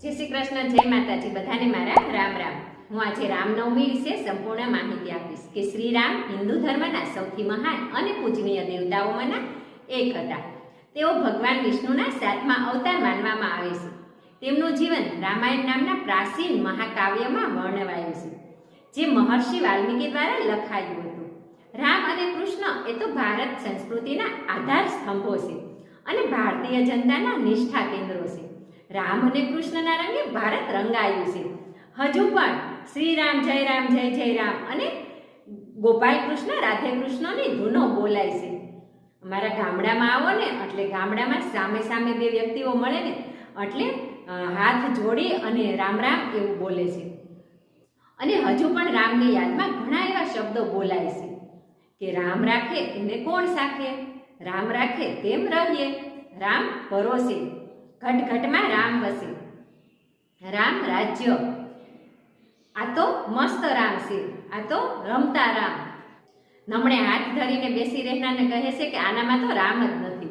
જય શ્રી કૃષ્ણ, જય માતાજી, બધાને મારા રામ રામ. હું આજે રામનવમી વિશે સંપૂર્ણ માહિતી આપીશ કે શ્રી રામ હિન્દુ ધર્મના સૌથી મહાન અને પૂજનીય દેવતાઓમાંના એક હતા. તેઓ ભગવાન વિષ્ણુના સાતમા અવતાર માનવામાં આવે છે. તેમનું જીવન રામાયણ નામના પ્રાચીન મહાકાવ્યમાં વર્ણવાયું છે, જે મહર્ષિ વાલ્મીકી દ્વારા લખાયું હતું. રામ અને કૃષ્ણ એ તો ભારત સંસ્કૃતિના આધાર સ્તંભો છે અને ભારતીય જનતાના નિષ્ઠા કેન્દ્રો છે. રામ અને કૃષ્ણના રંગે ભારત રંગાયું છે. હજુ પણ શ્રી રામ, જય રામ, જય જય રામ અને ગોપાલ કૃષ્ણ, રાધે કૃષ્ણની ધૂનો બોલાય છે. અમારા ગામડામાં આવો ને, એટલે ગામડામાં સામે સામે બે વ્યક્તિઓ મળે ને, એટલે હાથ જોડી અને રામ રામ એવું બોલે છે. અને હજુ પણ રામની યાદમાં ઘણા એવા શબ્દો બોલાય છે કે રામ રાખે, એને કોણ સાખે? રામ રાખે તેમ રહીએ. રામ પરોસે. ઘટ ઘટમાં રામ વસે. રામ રાજ્ય. આ તો મસ્ત રામ છે. આ તો રમતા રામ. નમણે હાથ ધરીને બેસી રહેનારને કહે છે કે આનામાં તો રામ જ નથી.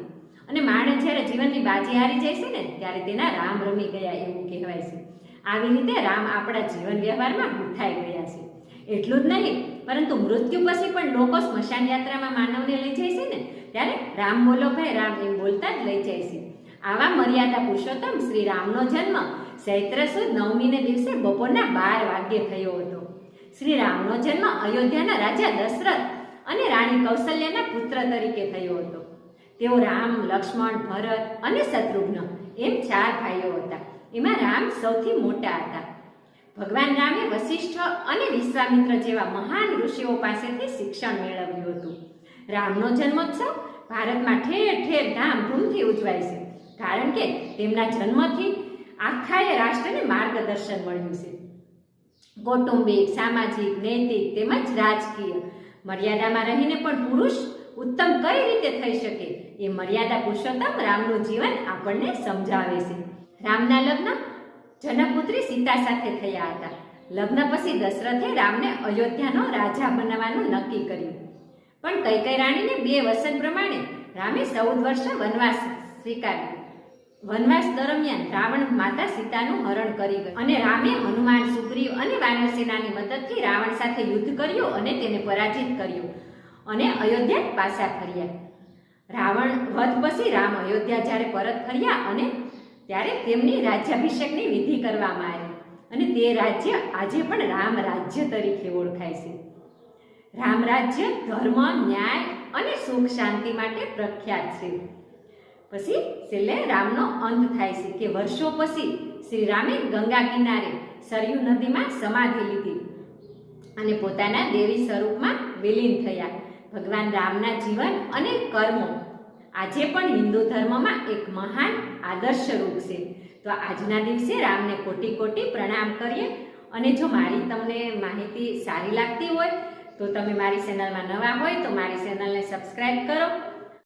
અને માણસ જ્યારે જીવનની બાજી હારી જાય છે ને, ત્યારે તેના રામ રમી ગયા એવું કહેવાય છે. આવી રીતે રામ આપણા જીવન વ્યવહારમાં ગૂંથાઈ ગયા છે. એટલું જ નહીં, પરંતુ મૃત્યુ પછી પણ લોકો સ્મશાન યાત્રામાં માનવને લઈ જાય છે ને, ત્યારે રામ બોલો, ભાઈ, રામ એમ બોલતા જ લઈ જાય છે. આવા મર્યાદા પુરુષોત્તમ શ્રી રામનો જન્મ ચૈત્ર સુદ નવમીને દિવસે બપોરના બાર વાગ્યે થયો હતો. શ્રી રામનો જન્મ અયોધ્યાના રાજા દશરથ અને રાણી કૌશલ્યાના પુત્ર તરીકે થયો હતો. તેઓ રામ, લક્ષ્મણ, ભરત અને શત્રુઘ્ન એમ ચાર ભાઈઓ હતા. એમાં રામ સૌથી મોટા હતા. ભગવાન રામે વશિષ્ઠ અને વિશ્વામિત્ર જેવા મહાન ઋષિઓ પાસેથી શિક્ષણ મેળવ્યું હતું. રામનો જન્મોત્સવ ભારતમાં ઠેર ઠેર ધામધૂમથી ઉજવાય છે. કારણ કે તેમના જન્મથી આખાએ રાષ્ટ્રને માર્ગદર્શન મળ્યું છે. કૌટુંબિક, સામાજિક, નૈતિક તેમજ રાજકીય મર્યાદામાં રહીને પણ પુરુષ ઉત્તમ કઈ રીતે થઈ શકે એ મર્યાદા પુરુષોત્તમ રામનું જીવન આપણને સમજાવે છે. રામના લગ્ન જનકપુત્રી સીતા સાથે થયા હતા. લગ્ન પછી દશરથે રામને અયોધ્યાનો રાજા બનાવવાનું નક્કી કર્યું. પણ કૈકઈ રાણીને બે વસન પ્રમાણે રામે ચૌદ વર્ષ વનવાસ સ્વીકાર્યો. વનવાસ દરમિયાન રાવણ માતા સીતાનું હરણ કરી ગયું અને રામે હનુમાન, સુગ્રીવ અને વાનરસેનાની મદદથી રાવણ સાથે યુદ્ધ કર્યું અને તેને પરાજિત કર્યો અને અયોધ્યા પાછા ફર્યા. રાવણ વધ પછી રામ અયોધ્યા જ્યારે પરત ફર્યા અને ત્યારે તેમની રાજ્યાભિષેકની વિધિ કરવામાં આવી અને તે રાજ્ય આજે પણ રામ રાજ્ય તરીકે ઓળખાય છે. રામ રાજ્ય ધર્મ, ન્યાય અને સુખ શાંતિ માટે પ્રખ્યાત છે. પછી છેલ્લે રામનો અંત થાય છે કે વર્ષો પછી શ્રી રામે ગંગા કિનારે સરયુ નદીમાં સમાધિ લીધી અને પોતાના દેવી સ્વરૂપમાં વિલીન થયા. ભગવાન રામના જીવન અને કર્મો આજે પણ હિન્દુ ધર્મમાં એક મહાન આદર્શ રૂપ છે. તો આજના દિવસે રામને કોટી કોટી પ્રણામ કરીએ અને જો મારી તમને માહિતી સારી લાગતી હોય તો તમે મારી ચેનલમાં નવા હોય તો મારી ચેનલને સબસ્ક્રાઈબ કરો.